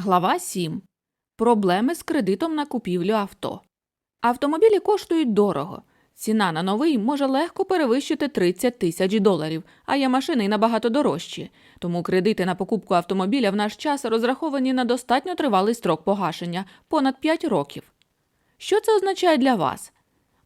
Глава 7. Проблеми з кредитом на купівлю авто. Автомобілі коштують дорого. Ціна на новий може легко перевищити 30 тисяч доларів, а є машини й набагато дорожчі. Тому кредити на покупку автомобіля в наш час розраховані на достатньо тривалий строк погашення понад 5 років. Що це означає для вас?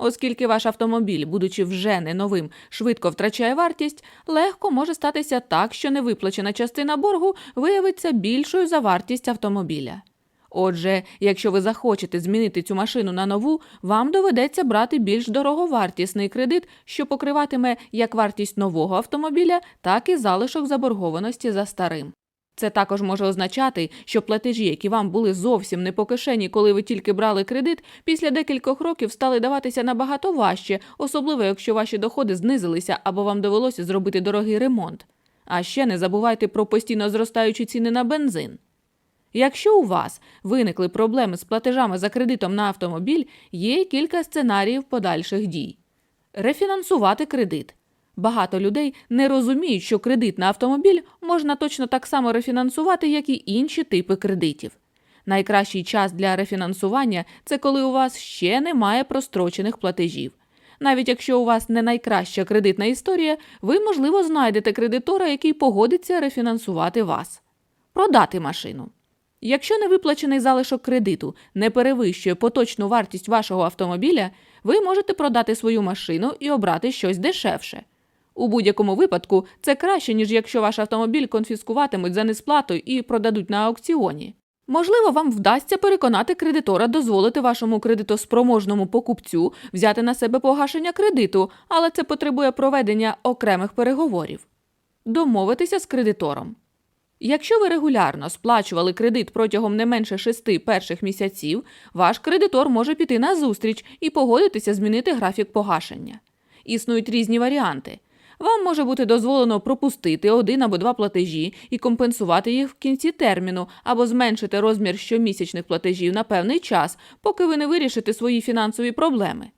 Оскільки ваш автомобіль, будучи вже не новим, швидко втрачає вартість, легко може статися так, що невиплачена частина боргу виявиться більшою за вартість автомобіля. Отже, якщо ви захочете змінити цю машину на нову, вам доведеться брати більш дороговартісний кредит, що покриватиме як вартість нового автомобіля, так і залишок заборгованості за старим. Це також може означати, що платежі, які вам були зовсім не по кишені, коли ви тільки брали кредит, після декількох років стали даватися набагато важче, особливо якщо ваші доходи знизилися або вам довелося зробити дорогий ремонт. А ще не забувайте про постійно зростаючі ціни на бензин. Якщо у вас виникли проблеми з платежами за кредитом на автомобіль, є кілька сценаріїв подальших дій. Рефінансувати кредит. Багато людей не розуміють, що кредит на автомобіль можна точно так само рефінансувати, як і інші типи кредитів. Найкращий час для рефінансування це коли у вас ще немає прострочених платежів. Навіть якщо у вас не найкраща кредитна історія, ви, можливо, знайдете кредитора, який погодиться рефінансувати вас. Продати машину. Якщо невиплачений залишок кредиту не перевищує поточну вартість вашого автомобіля, ви можете продати свою машину і обрати щось дешевше. У будь-якому випадку це краще, ніж якщо ваш автомобіль конфіскуватимуть за несплату і продадуть на аукціоні. Можливо, вам вдасться переконати кредитора дозволити вашому кредитоспроможному покупцю взяти на себе погашення кредиту, але це потребує проведення окремих переговорів. Домовитися з кредитором. Якщо ви регулярно сплачували кредит протягом не менше шести перших місяців, ваш кредитор може піти на зустріч і погодитися змінити графік погашення. Існують різні варіанти. Вам може бути дозволено пропустити один або два платежі і компенсувати їх в кінці терміну, або зменшити розмір щомісячних платежів на певний час, поки ви не вирішите свої фінансові проблеми.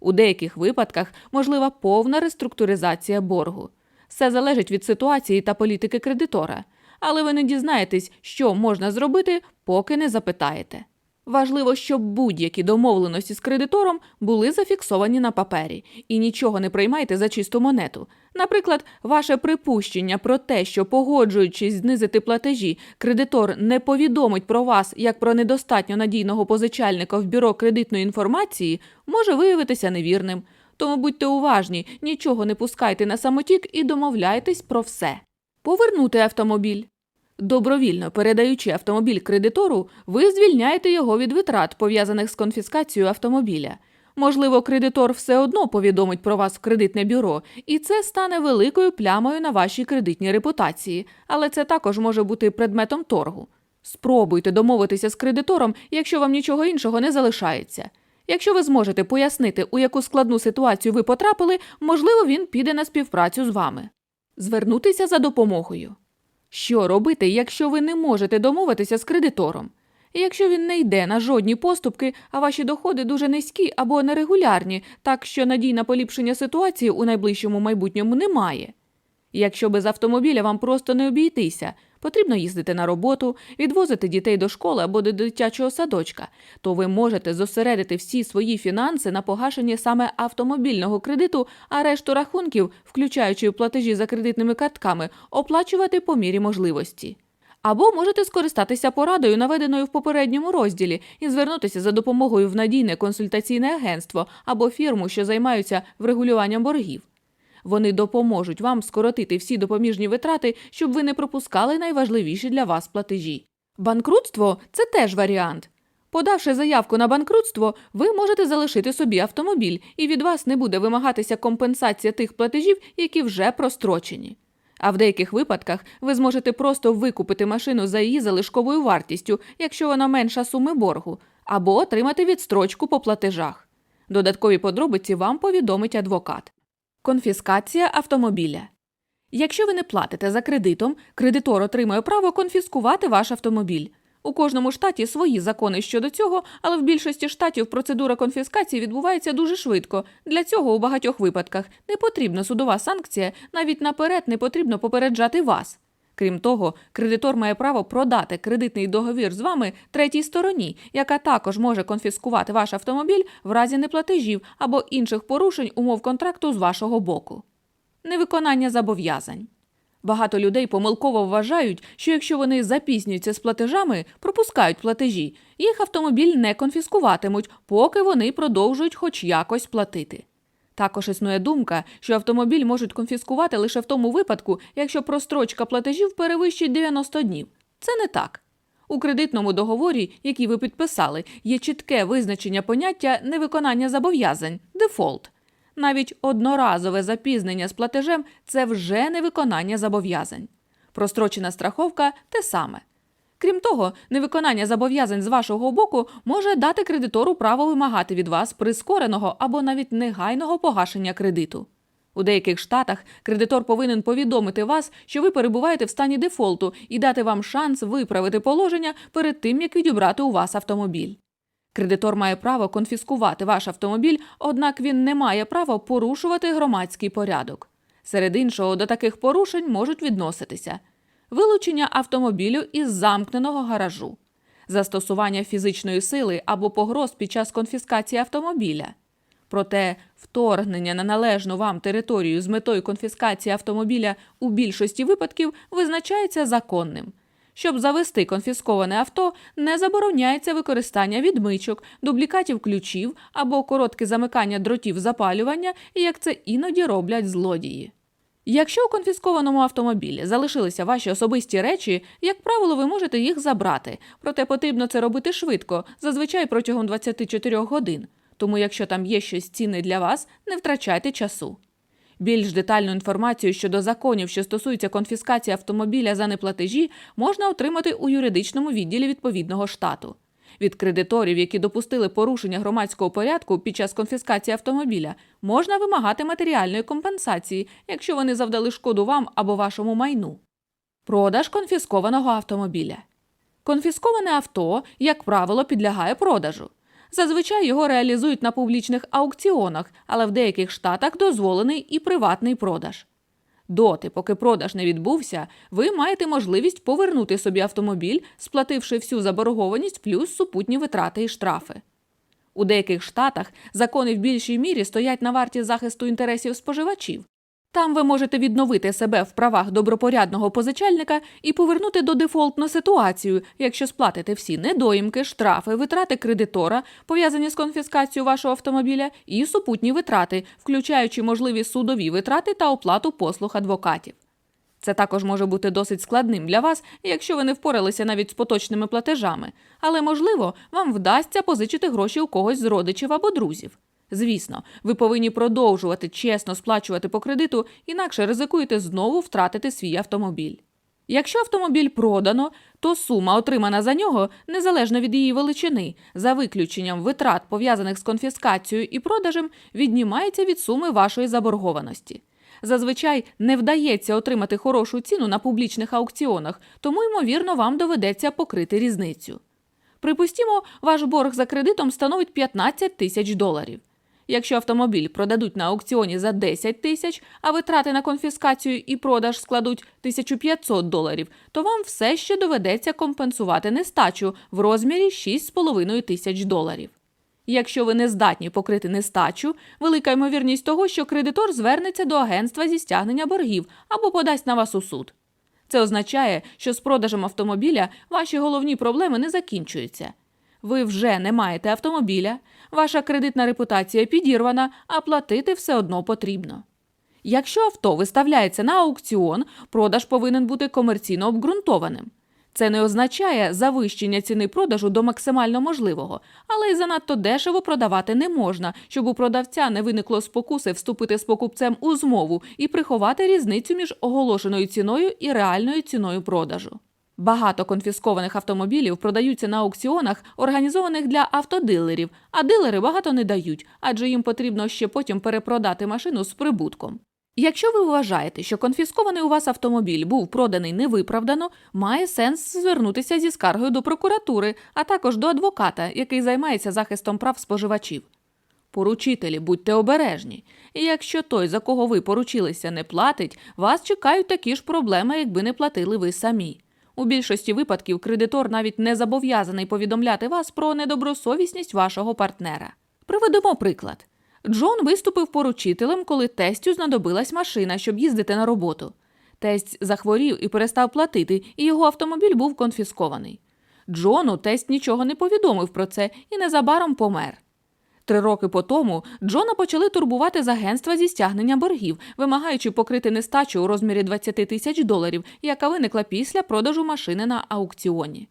У деяких випадках можлива повна реструктуризація боргу. Все залежить від ситуації та політики кредитора, але ви не дізнаєтесь, що можна зробити, поки не запитаєте. Важливо, щоб будь-які домовленості з кредитором були зафіксовані на папері і нічого не приймайте за чисту монету. Наприклад, ваше припущення про те, що погоджуючись знизити платежі, кредитор не повідомить про вас як про недостатньо надійного позичальника в бюро кредитної інформації, може виявитися невірним. Тому будьте уважні, нічого не пускайте на самотік і домовляйтесь про все. Повернути автомобіль. Добровільно передаючи автомобіль кредитору, ви звільняєте його від витрат, пов'язаних з конфіскацією автомобіля. Можливо, кредитор все одно повідомить про вас в кредитне бюро, і це стане великою плямою на вашій кредитній репутації, але це також може бути предметом торгу. Спробуйте домовитися з кредитором, якщо вам нічого іншого не залишається. Якщо ви зможете пояснити, у яку складну ситуацію ви потрапили, можливо, він піде на співпрацю з вами. Звернутися за допомогою. Що робити, якщо ви не можете домовитися з кредитором? Якщо він не йде на жодні поступки, а ваші доходи дуже низькі або нерегулярні, так що надій на поліпшення ситуації у найближчому майбутньому немає. Якщо без автомобіля вам просто не обійтися, потрібно їздити на роботу, відвозити дітей до школи або до дитячого садочка, то ви можете зосередити всі свої фінанси на погашенні саме автомобільного кредиту, а решту рахунків, включаючи платежі за кредитними картками, оплачувати по мірі можливості. Або можете скористатися порадою, наведеною в попередньому розділі, і звернутися за допомогою в надійне консультаційне агентство або фірму, що займаються врегулюванням боргів. Вони допоможуть вам скоротити всі допоміжні витрати, щоб ви не пропускали найважливіші для вас платежі. Банкрутство це теж варіант. Подавши заявку на банкрутство, ви можете залишити собі автомобіль, і від вас не буде вимагатися компенсація тих платежів, які вже прострочені. А в деяких випадках ви зможете просто викупити машину за її залишковою вартістю, якщо вона менша суми боргу, або отримати відстрочку по платежах. Додаткові подробиці вам повідомить адвокат. Конфіскація автомобіля. Якщо ви не платите за кредитом, кредитор отримує право конфіскувати ваш автомобіль. У кожному штаті свої закони щодо цього, але в більшості штатів процедура конфіскації відбувається дуже швидко. Для цього у багатьох випадках не потрібна судова санкція, навіть наперед не потрібно попереджати вас. Крім того, кредитор має право продати кредитний договір з вами третій стороні, яка також може конфіскувати ваш автомобіль в разі неплатежів або інших порушень умов контракту з вашого боку. Невиконання зобов'язань. Багато людей помилково вважають, що якщо вони запізнюються з платежами, пропускають платежі, їх автомобіль не конфіскуватимуть, поки вони продовжують хоч якось платити. Також існує думка, що автомобіль можуть конфіскувати лише в тому випадку, якщо прострочка платежів перевищить 90 днів. Це не так. У кредитному договорі, який ви підписали, є чітке визначення поняття невиконання зобов'язань дефолт. Навіть одноразове запізнення з платежем це вже невиконання зобов'язань. Прострочена страховка те саме. Крім того, невиконання зобов'язань з вашого боку може дати кредитору право вимагати від вас прискореного або навіть негайного погашення кредиту. У деяких штатах кредитор повинен повідомити вас, що ви перебуваєте в стані дефолту і дати вам шанс виправити положення перед тим, як відібрати у вас автомобіль. Кредитор має право конфіскувати ваш автомобіль, однак він не має права порушувати громадський порядок. Серед іншого, до таких порушень можуть відноситися вилучення автомобілю із замкненого гаражу, застосування фізичної сили або погроз під час конфіскації автомобіля. Проте вторгнення на належну вам територію з метою конфіскації автомобіля у більшості випадків визначається законним. Щоб завести конфісковане авто, не забороняється використання відмичок, дублікатів ключів або коротке замикання дротів запалювання, як це іноді роблять злодії. Якщо у конфіскованому автомобілі залишилися ваші особисті речі, як правило, ви можете їх забрати, проте потрібно це робити швидко, зазвичай протягом 24 годин. Тому, якщо там є щось цінне для вас, не втрачайте часу. Більш детальну інформацію щодо законів, що стосуються конфіскації автомобіля за неплатежі, можна отримати у юридичному відділі відповідного штату. Від кредиторів, які допустили порушення громадського порядку під час конфіскації автомобіля, можна вимагати матеріальної компенсації, якщо вони завдали шкоду вам або вашому майну. Продаж конфіскованого автомобіля. Конфісковане авто, як правило, підлягає продажу. Зазвичай його реалізують на публічних аукціонах, але в деяких штатах дозволений і приватний продаж. Доти, поки продаж не відбувся, ви маєте можливість повернути собі автомобіль, сплативши всю заборгованість плюс супутні витрати і штрафи. У деяких штатах закони в більшій мірі стоять на варті захисту інтересів споживачів. Там ви можете відновити себе в правах добропорядного позичальника і повернути до дефолтну ситуацію, якщо сплатите всі недоїмки, штрафи, витрати кредитора, пов'язані з конфіскацією вашого автомобіля, і супутні витрати, включаючи можливі судові витрати та оплату послуг адвокатів. Це також може бути досить складним для вас, якщо ви не впоралися навіть з поточними платежами, але можливо вам вдасться позичити гроші у когось з родичів або друзів. Звісно, ви повинні продовжувати чесно сплачувати по кредиту, інакше ризикуєте знову втратити свій автомобіль. Якщо автомобіль продано, то сума, отримана за нього, незалежно від її величини, за виключенням витрат, пов'язаних з конфіскацією і продажем, віднімається від суми вашої заборгованості. Зазвичай не вдається отримати хорошу ціну на публічних аукціонах, тому, ймовірно, вам доведеться покрити різницю. Припустімо, ваш борг за кредитом становить 15 тисяч доларів. Якщо автомобіль продадуть на аукціоні за 10 тисяч, а витрати на конфіскацію і продаж складуть 1500 доларів, то вам все ще доведеться компенсувати нестачу в розмірі 6,5 тисяч доларів. Якщо ви не здатні покрити нестачу, велика ймовірність того, що кредитор звернеться до агентства зі стягнення боргів або подасть на вас у суд. Це означає, що з продажем автомобіля ваші головні проблеми не закінчуються. Ви вже не маєте автомобіля, ваша кредитна репутація підірвана, а платити все одно потрібно. Якщо авто виставляється на аукціон, продаж повинен бути комерційно обґрунтованим. Це не означає завищення ціни продажу до максимально можливого, але й занадто дешево продавати не можна, щоб у продавця не виникло спокуси вступити з покупцем у змову і приховати різницю між оголошеною ціною і реальною ціною продажу. Багато конфіскованих автомобілів продаються на аукціонах, організованих для автодилерів, а дилери багато не дають, адже їм потрібно ще потім перепродати машину з прибутком. Якщо ви вважаєте, що конфіскований у вас автомобіль був проданий невиправдано, має сенс звернутися зі скаргою до прокуратури, а також до адвоката, який займається захистом прав споживачів. Поручителі, будьте обережні. І якщо той, за кого ви поручилися, не платить, вас чекають такі ж проблеми, якби не платили ви самі. У більшості випадків кредитор навіть не зобов'язаний повідомляти вас про недобросовісність вашого партнера. Приведемо приклад. Джон виступив поручителем, коли тестю знадобилась машина, щоб їздити на роботу. Тесть захворів і перестав платити, і його автомобіль був конфіскований. Джону тесть нічого не повідомив про це і незабаром помер. Три роки по тому Джона почали турбувати з агентства зі стягнення боргів, вимагаючи покрити нестачу у розмірі 20 тисяч доларів, яка виникла після продажу машини на аукціоні.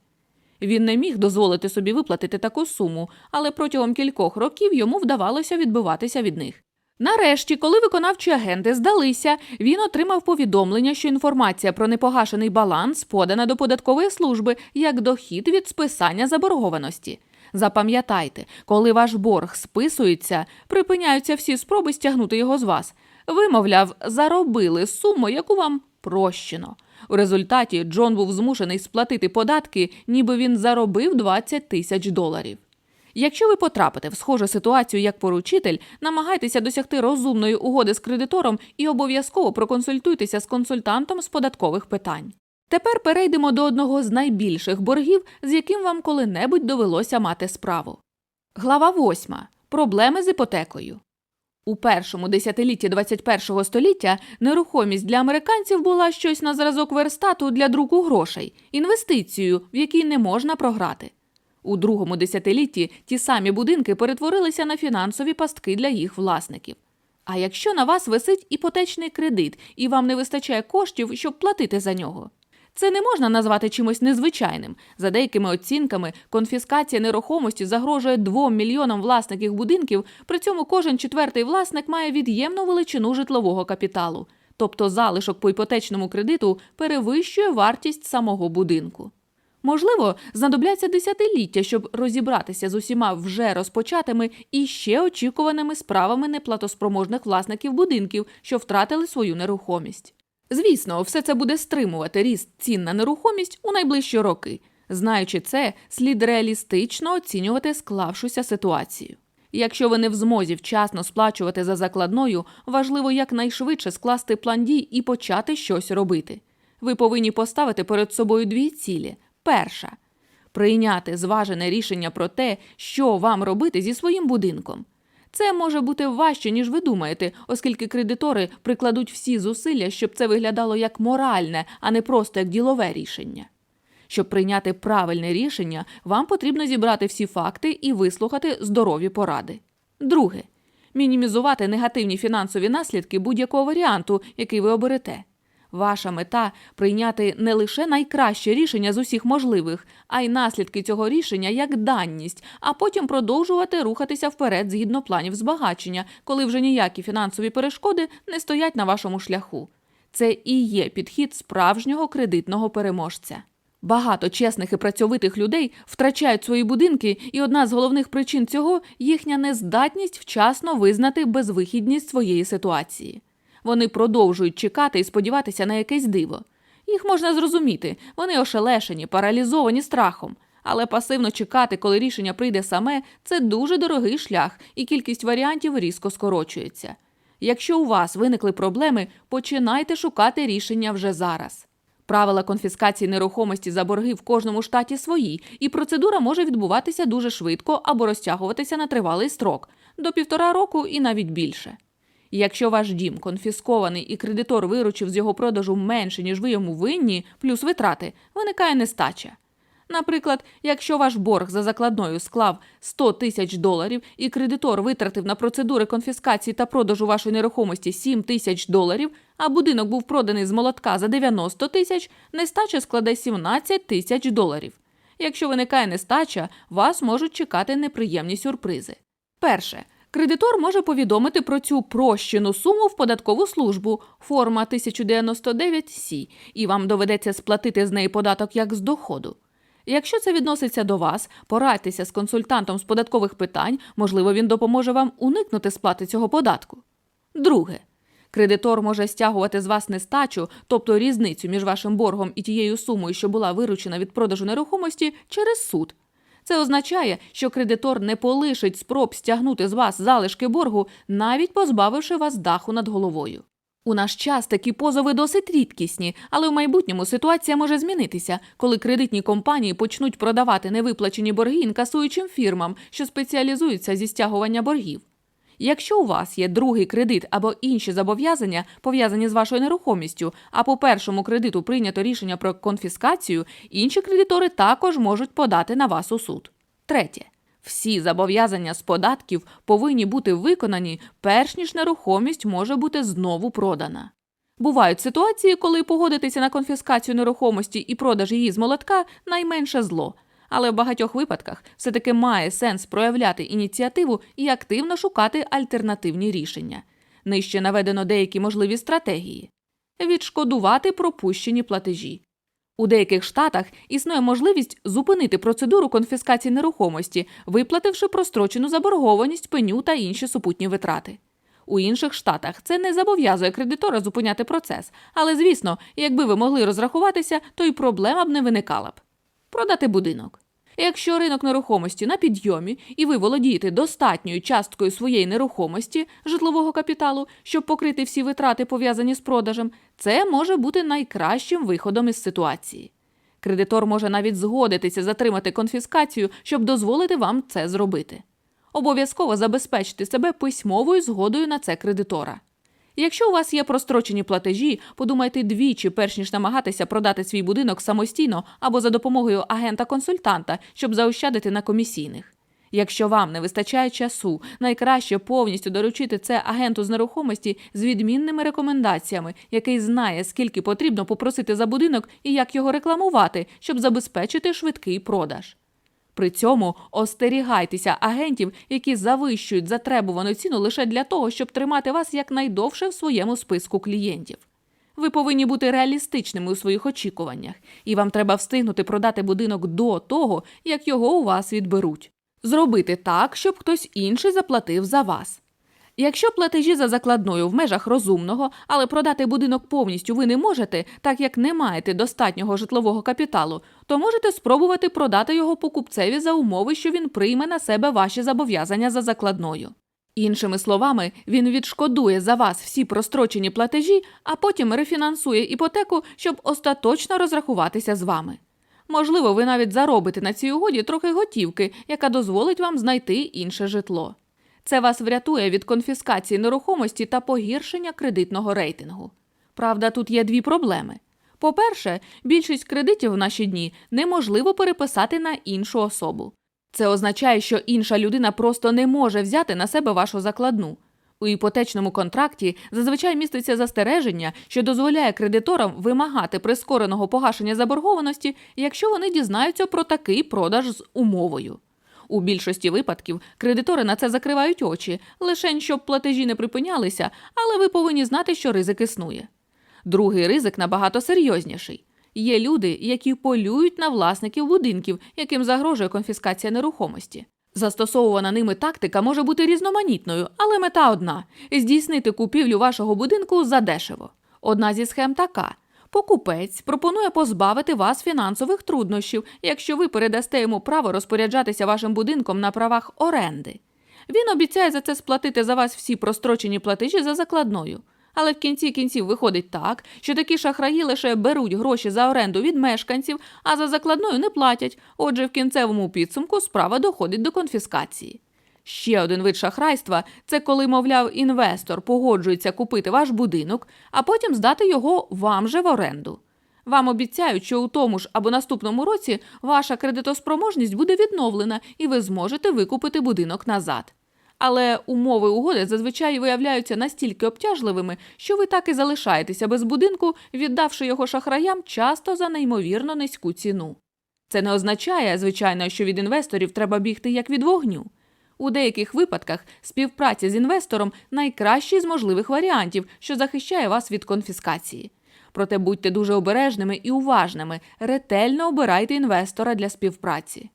Він не міг дозволити собі виплатити таку суму, але протягом кількох років йому вдавалося відбиватися від них. Нарешті, коли виконавчі агенти здалися, він отримав повідомлення, що інформація про непогашений баланс подана до податкової служби як дохід від списання заборгованості. Запам'ятайте, коли ваш борг списується, припиняються всі спроби стягнути його з вас. Ви, мовляв, заробили суму, яку вам прощено. У результаті Джон був змушений сплатити податки, ніби він заробив 20 тисяч доларів. Якщо ви потрапите в схожу ситуацію як поручитель, намагайтеся досягти розумної угоди з кредитором і обов'язково проконсультуйтеся з консультантом з податкових питань. Тепер перейдемо до одного з найбільших боргів, з яким вам коли-небудь довелося мати справу. Глава 8. Проблеми з іпотекою. У першому десятилітті 21-го століття нерухомість для американців була щось на зразок верстату для друку грошей, інвестицію, в якій не можна програти. У другому десятилітті ті самі будинки перетворилися на фінансові пастки для їх власників. А якщо на вас висить іпотечний кредит і вам не вистачає коштів, щоб платити за нього? Це не можна назвати чимось незвичайним. За деякими оцінками, конфіскація нерухомості загрожує 2 мільйонам власників будинків, при цьому кожен четвертий власник має від'ємну величину житлового капіталу. Тобто залишок по іпотечному кредиту перевищує вартість самого будинку. Можливо, знадобляться десятиліття, щоб розібратися з усіма вже розпочатими і ще очікуваними справами неплатоспроможних власників будинків, що втратили свою нерухомість. Звісно, все це буде стримувати ріст цін на нерухомість у найближчі роки. Знаючи це, слід реалістично оцінювати склавшуся ситуацію. Якщо ви не в змозі вчасно сплачувати за закладною, важливо якнайшвидше скласти план дій і почати щось робити. Ви повинні поставити перед собою дві цілі. Перша прийняти зважене рішення про те, що вам робити зі своїм будинком. Це може бути важче, ніж ви думаєте, оскільки кредитори прикладуть всі зусилля, щоб це виглядало як моральне, а не просто як ділове рішення. Щоб прийняти правильне рішення, вам потрібно зібрати всі факти і вислухати здорові поради. Друге мінімізувати негативні фінансові наслідки будь-якого варіанту, який ви оберете. Ваша мета прийняти не лише найкраще рішення з усіх можливих, а й наслідки цього рішення як данність, а потім продовжувати рухатися вперед згідно планів збагачення, коли вже ніякі фінансові перешкоди не стоять на вашому шляху. Це і є підхід справжнього кредитного переможця. Багато чесних і працьовитих людей втрачають свої будинки, і одна з головних причин цього їхня нездатність вчасно визнати безвихідність своєї ситуації. Вони продовжують чекати і сподіватися на якесь диво. Їх можна зрозуміти, вони ошелешені, паралізовані страхом. Але пасивно чекати, коли рішення прийде саме, це дуже дорогий шлях, і кількість варіантів різко скорочується. Якщо у вас виникли проблеми, починайте шукати рішення вже зараз. Правила конфіскації нерухомості за борги в кожному штаті свої, і процедура може відбуватися дуже швидко або розтягуватися на тривалий строк до півтора року і навіть більше. Якщо ваш дім конфіскований і кредитор виручив з його продажу менше, ніж ви йому винні, плюс витрати, виникає нестача. Наприклад, якщо ваш борг за закладною склав 100 тисяч доларів і кредитор витратив на процедури конфіскації та продажу вашої нерухомості 7 тисяч доларів, а будинок був проданий з молотка за 90 тисяч, нестача складе 17 тисяч доларів. Якщо виникає нестача, вас можуть чекати неприємні сюрпризи. Перше. Кредитор може повідомити про цю прощену суму в податкову службу форма 1099 Сі, і вам доведеться сплатити з неї податок як з доходу. Якщо це відноситься до вас, порадьтеся з консультантом з податкових питань, можливо, він допоможе вам уникнути сплати цього податку. Друге. Кредитор може стягувати з вас нестачу, тобто різницю між вашим боргом і тією сумою, що була виручена від продажу нерухомості, через суд. Це означає, що кредитор не полишить спроб стягнути з вас залишки боргу, навіть позбавивши вас даху над головою. У наш час такі позови досить рідкісні, але в майбутньому ситуація може змінитися, коли кредитні компанії почнуть продавати невиплачені борги інкасуючим фірмам, що спеціалізуються зі стягування боргів. Якщо у вас є другий кредит або інші зобов'язання, пов'язані з вашою нерухомістю, а по першому кредиту прийнято рішення про конфіскацію, інші кредитори також можуть подати на вас у суд. Третє. Всі зобов'язання з податків повинні бути виконані, перш ніж нерухомість може бути знову продана. Бувають ситуації, коли погодитися на конфіскацію нерухомості і продаж її з молотка найменше зло. Але в багатьох випадках все-таки має сенс проявляти ініціативу і активно шукати альтернативні рішення. Нижче наведено деякі можливі стратегії: відшкодувати пропущені платежі. У деяких штатах існує можливість зупинити процедуру конфіскації нерухомості, виплативши прострочену заборгованість, пеню та інші супутні витрати. У інших штатах це не зобов'язує кредитора зупиняти процес, але, звісно, якби ви могли розрахуватися, то й проблема б не виникала б. Продати будинок. Якщо ринок нерухомості на підйомі і ви володієте достатньою часткою своєї нерухомості житлового капіталу, щоб покрити всі витрати, пов'язані з продажем, це може бути найкращим виходом із ситуації. Кредитор може навіть згодитися затримати конфіскацію, щоб дозволити вам це зробити. Обов'язково забезпечте себе письмовою згодою на це кредитора. Якщо у вас є прострочені платежі, подумайте двічі, перш ніж намагатися продати свій будинок самостійно або за допомогою агента-консультанта, щоб заощадити на комісійних. Якщо вам не вистачає часу, найкраще повністю доручити це агенту з нерухомості з відмінними рекомендаціями, який знає, скільки потрібно попросити за будинок і як його рекламувати, щоб забезпечити швидкий продаж. При цьому остерігайтеся агентів, які завищують затребувану ціну лише для того, щоб тримати вас якнайдовше в своєму списку клієнтів. Ви повинні бути реалістичними у своїх очікуваннях, і вам треба встигнути продати будинок до того, як його у вас відберуть. Зробити так, щоб хтось інший заплатив за вас. Якщо платежі за закладною в межах розумного, але продати будинок повністю ви не можете, так як не маєте достатнього житлового капіталу, то можете спробувати продати його покупцеві за умови, що він прийме на себе ваші зобов'язання за закладною. Іншими словами, він відшкодує за вас всі прострочені платежі, а потім рефінансує іпотеку, щоб остаточно розрахуватися з вами. Можливо, ви навіть заробите на цій угоді трохи готівки, яка дозволить вам знайти інше житло. Це вас врятує від конфіскації нерухомості та погіршення кредитного рейтингу. Правда, тут є дві проблеми. По-перше, більшість кредитів в наші дні неможливо переписати на іншу особу. Це означає, що інша людина просто не може взяти на себе вашу закладну. У іпотечному контракті зазвичай міститься застереження, що дозволяє кредиторам вимагати прискореного погашення заборгованості, якщо вони дізнаються про такий продаж з умовою. У більшості випадків кредитори на це закривають очі, лише щоб платежі не припинялися, але ви повинні знати, що ризик існує. Другий ризик набагато серйозніший. Є люди, які полюють на власників будинків, яким загрожує конфіскація нерухомості. Застосовувана ними тактика може бути різноманітною, але мета одна здійснити купівлю вашого будинку задешево. Одна зі схем така. Покупець пропонує позбавити вас фінансових труднощів, якщо ви передасте йому право розпоряджатися вашим будинком на правах оренди. Він обіцяє за це сплатити за вас всі прострочені платежі за закладною. Але в кінці кінців виходить так, що такі шахраї лише беруть гроші за оренду від мешканців, а за закладною не платять. Отже, в кінцевому підсумку справа доходить до конфіскації. Ще один вид шахрайства це коли, мовляв, інвестор погоджується купити ваш будинок, а потім здати його вам же в оренду. Вам обіцяють, що у тому ж або наступному році ваша кредитоспроможність буде відновлена і ви зможете викупити будинок назад. Але умови угоди зазвичай виявляються настільки обтяжливими, що ви так і залишаєтеся без будинку, віддавши його шахраям часто за неймовірно низьку ціну. Це не означає, звичайно, що від інвесторів треба бігти як від вогню. У деяких випадках співпраця з інвестором найкращий з можливих варіантів, що захищає вас від конфіскації. Проте будьте дуже обережними і уважними, ретельно обирайте інвестора для співпраці.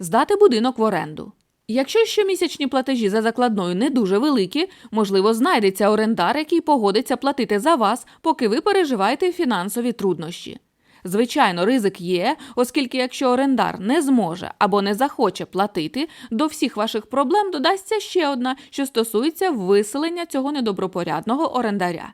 Здати будинок в оренду. Якщо щомісячні платежі за закладною не дуже великі, можливо, знайдеться орендар, який погодиться платити за вас, поки ви переживаєте фінансові труднощі. Звичайно, ризик є, оскільки якщо орендар не зможе або не захоче платити, до всіх ваших проблем додасться ще одна, що стосується виселення цього недобропорядного орендаря.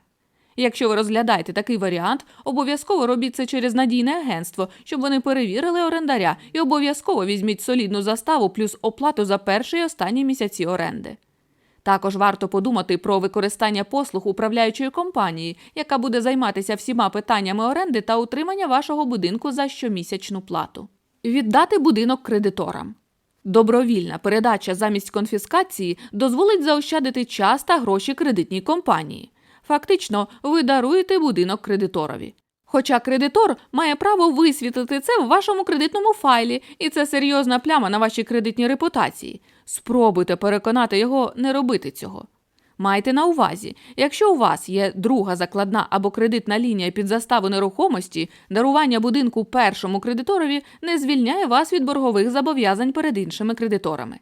Якщо ви розглядаєте такий варіант, обов'язково робіть це через надійне агентство, щоб вони перевірили орендаря і обов'язково візьміть солідну заставу плюс оплату за перші і останні місяці оренди. Також варто подумати про використання послуг управляючої компанії, яка буде займатися всіма питаннями оренди та утримання вашого будинку за щомісячну плату. Віддати будинок кредиторам. Добровільна передача замість конфіскації дозволить заощадити час та гроші кредитній компанії. Фактично, ви даруєте будинок кредиторові. Хоча кредитор має право висвітлити це в вашому кредитному файлі, і це серйозна пляма на вашій кредитній репутації. Спробуйте переконати його не робити цього. Майте на увазі, якщо у вас є друга закладна або кредитна лінія під заставу нерухомості, дарування будинку першому кредиторові не звільняє вас від боргових зобов'язань перед іншими кредиторами.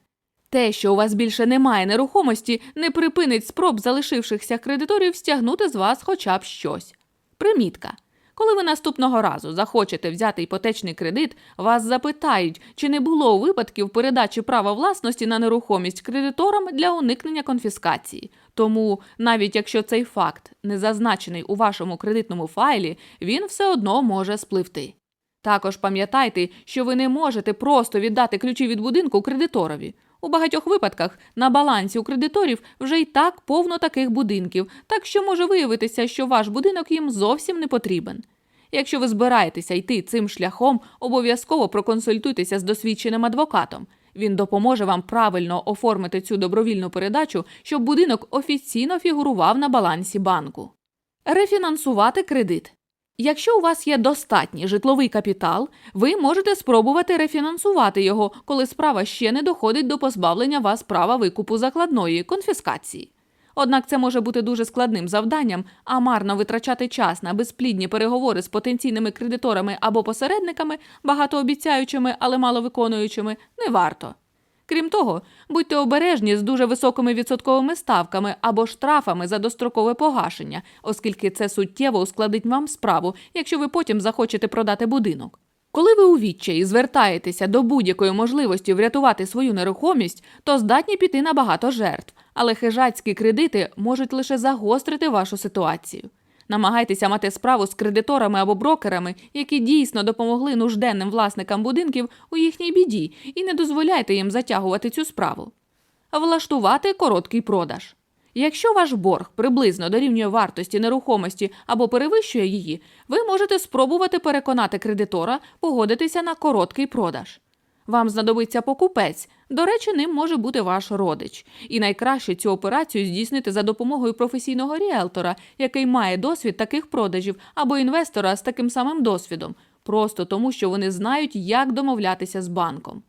Те, що у вас більше немає нерухомості, не припинить спроб залишившихся кредиторів стягнути з вас хоча б щось. Примітка. Коли ви наступного разу захочете взяти іпотечний кредит, вас запитають, чи не було випадків передачі права власності на нерухомість кредиторам для уникнення конфіскації. Тому, навіть якщо цей факт не зазначений у вашому кредитному файлі, він все одно може спливти. Також пам'ятайте, що ви не можете просто віддати ключі від будинку кредиторові. У багатьох випадках на балансі у кредиторів вже й так повно таких будинків, так що може виявитися, що ваш будинок їм зовсім не потрібен. Якщо ви збираєтеся йти цим шляхом, обов'язково проконсультуйтеся з досвідченим адвокатом. Він допоможе вам правильно оформити цю добровільну передачу, щоб будинок офіційно фігурував на балансі банку. Рефінансувати кредит. Якщо у вас є достатній житловий капітал, ви можете спробувати рефінансувати його, коли справа ще не доходить до позбавлення вас права викупу закладної конфіскації. Однак це може бути дуже складним завданням, а марно витрачати час на безплідні переговори з потенційними кредиторами або посередниками, багатообіцяючими, але маловиконуючими, не варто. Крім того, будьте обережні з дуже високими відсотковими ставками або штрафами за дострокове погашення, оскільки це суттєво ускладить вам справу, якщо ви потім захочете продати будинок. Коли ви у відчаї звертаєтеся до будь-якої можливості врятувати свою нерухомість, то здатні піти на багато жертв, але хижацькі кредити можуть лише загострити вашу ситуацію. Намагайтеся мати справу з кредиторами або брокерами, які дійсно допомогли нужденним власникам будинків у їхній біді, і не дозволяйте їм затягувати цю справу. Влаштувати короткий продаж. Якщо ваш борг приблизно дорівнює вартості нерухомості або перевищує її, ви можете спробувати переконати кредитора погодитися на короткий продаж. Вам знадобиться покупець, до речі, ним може бути ваш родич. І найкраще цю операцію здійснити за допомогою професійного ріелтора, який має досвід таких продажів, або інвестора з таким самим досвідом, просто тому, що вони знають, як домовлятися з банком.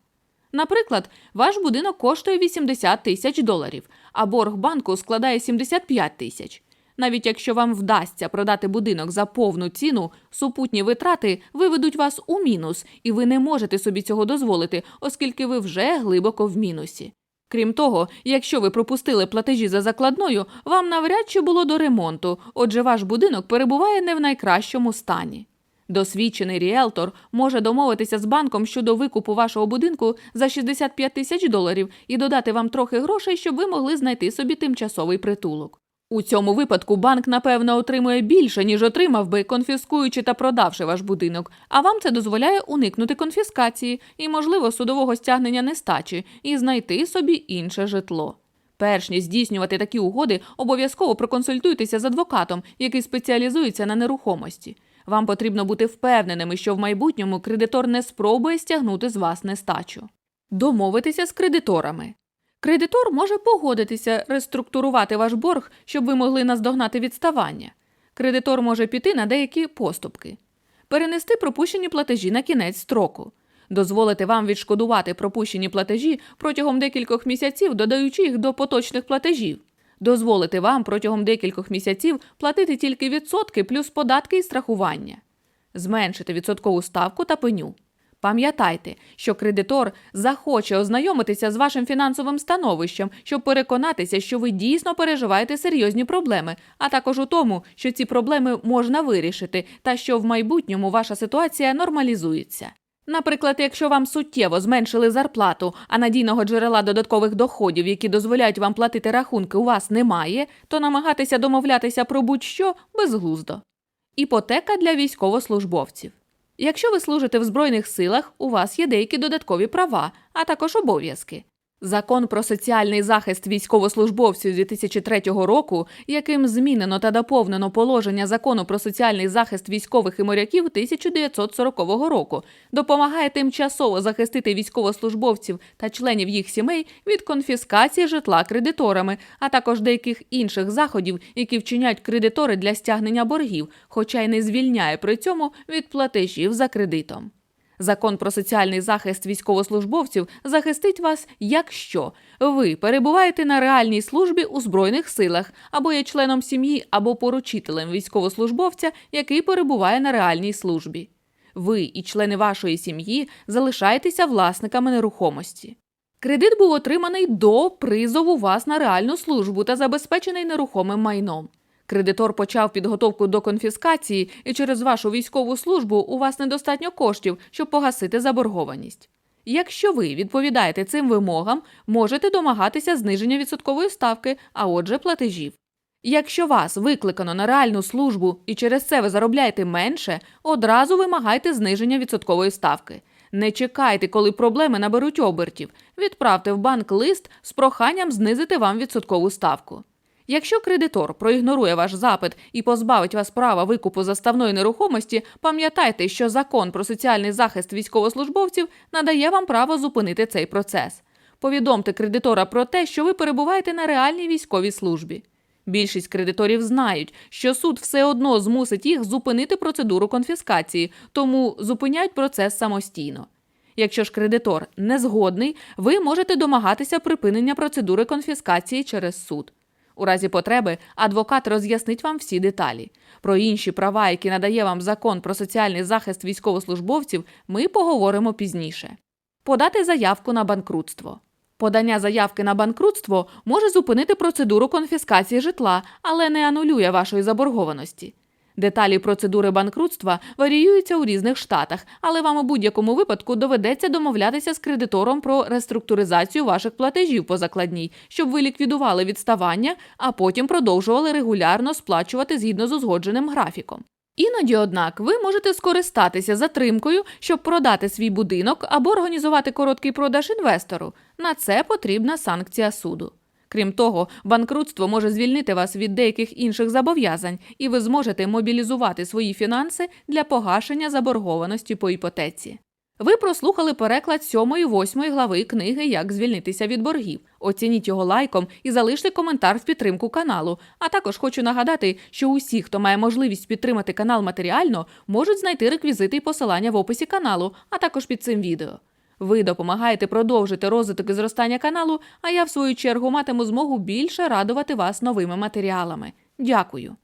Наприклад, ваш будинок коштує 80 тисяч доларів, а борг банку складає 75 тисяч. Навіть якщо вам вдасться продати будинок за повну ціну, супутні витрати виведуть вас у мінус, і ви не можете собі цього дозволити, оскільки ви вже глибоко в мінусі. Крім того, якщо ви пропустили платежі за закладною, вам навряд чи було до ремонту, отже, ваш будинок перебуває не в найкращому стані. Досвідчений ріелтор може домовитися з банком щодо викупу вашого будинку за 65 тисяч доларів і додати вам трохи грошей, щоб ви могли знайти собі тимчасовий притулок. У цьому випадку банк, напевно, отримує більше, ніж отримав би, конфіскуючи та продавши ваш будинок, а вам це дозволяє уникнути конфіскації і, можливо, судового стягнення нестачі і знайти собі інше житло. Перш ніж здійснювати такі угоди, обов'язково проконсультуйтеся з адвокатом, який спеціалізується на нерухомості. Вам потрібно бути впевненими, що в майбутньому кредитор не спробує стягнути з вас нестачу. Домовитися з кредиторами. Кредитор може погодитися реструктурувати ваш борг, щоб ви могли наздогнати відставання. Кредитор може піти на деякі поступки, перенести пропущені платежі на кінець строку, дозволити вам відшкодувати пропущені платежі протягом декількох місяців, додаючи їх до поточних платежів, дозволити вам протягом декількох місяців платити тільки відсотки плюс податки і страхування, зменшити відсоткову ставку та пеню Пам'ятайте, що кредитор захоче ознайомитися з вашим фінансовим становищем, щоб переконатися, що ви дійсно переживаєте серйозні проблеми, а також у тому, що ці проблеми можна вирішити та що в майбутньому ваша ситуація нормалізується. Наприклад, якщо вам суттєво зменшили зарплату, а надійного джерела додаткових доходів, які дозволяють вам платити рахунки, у вас немає, то намагатися домовлятися про будь-що безглуздо. Іпотека для військовослужбовців. Якщо ви служите в Збройних силах, у вас є деякі додаткові права, а також обов'язки. Закон про соціальний захист військовослужбовців 2003 року, яким змінено та доповнено положення закону про соціальний захист військових і моряків 1940 року, допомагає тимчасово захистити військовослужбовців та членів їх сімей від конфіскації житла кредиторами, а також деяких інших заходів, які вчиняють кредитори для стягнення боргів, хоча й не звільняє при цьому від платежів за кредитом. Закон про соціальний захист військовослужбовців захистить вас, якщо ви перебуваєте на реальній службі у Збройних силах або є членом сім'ї або поручителем військовослужбовця, який перебуває на реальній службі. Ви і члени вашої сім'ї залишаєтеся власниками нерухомості. Кредит був отриманий до призову вас на реальну службу та забезпечений нерухомим майном. Кредитор почав підготовку до конфіскації, і через вашу військову службу у вас недостатньо коштів, щоб погасити заборгованість. Якщо ви відповідаєте цим вимогам, можете домагатися зниження відсоткової ставки, а отже, платежів. Якщо вас викликано на реальну службу і через це ви заробляєте менше, одразу вимагайте зниження відсоткової ставки. Не чекайте, коли проблеми наберуть обертів. Відправте в банк лист з проханням знизити вам відсоткову ставку. Якщо кредитор проігнорує ваш запит і позбавить вас права викупу заставної нерухомості, пам'ятайте, що закон про соціальний захист військовослужбовців надає вам право зупинити цей процес. Повідомте кредитора про те, що ви перебуваєте на реальній військовій службі. Більшість кредиторів знають, що суд все одно змусить їх зупинити процедуру конфіскації, тому зупиняють процес самостійно. Якщо ж кредитор не згодний, ви можете домагатися припинення процедури конфіскації через суд. У разі потреби адвокат роз'яснить вам всі деталі. Про інші права, які надає вам закон про соціальний захист військовослужбовців, ми поговоримо пізніше. Подати заявку на банкрутство. Подання заявки на банкрутство може зупинити процедуру конфіскації житла, але не анулює вашої заборгованості. Деталі процедури банкрутства варіюються у різних штатах, але вам у будь-якому випадку доведеться домовлятися з кредитором про реструктуризацію ваших платежів по закладній, щоб ви ліквідували відставання, а потім продовжували регулярно сплачувати згідно з узгодженим графіком. Іноді, однак, ви можете скористатися затримкою, щоб продати свій будинок або організувати короткий продаж інвестору. На це потрібна санкція суду. Крім того, банкрутство може звільнити вас від деяких інших зобов'язань, і ви зможете мобілізувати свої фінанси для погашення заборгованості по іпотеці. Ви прослухали переклад 7-8 глави книги Як звільнитися від боргів. Оцініть його лайком і залиште коментар в підтримку каналу. А також хочу нагадати, що усі, хто має можливість підтримати канал матеріально, можуть знайти реквізити і посилання в описі каналу, а також під цим відео. Ви допомагаєте продовжити розвиток і зростання каналу, а я, в свою чергу, матиму змогу більше радувати вас новими матеріалами. Дякую!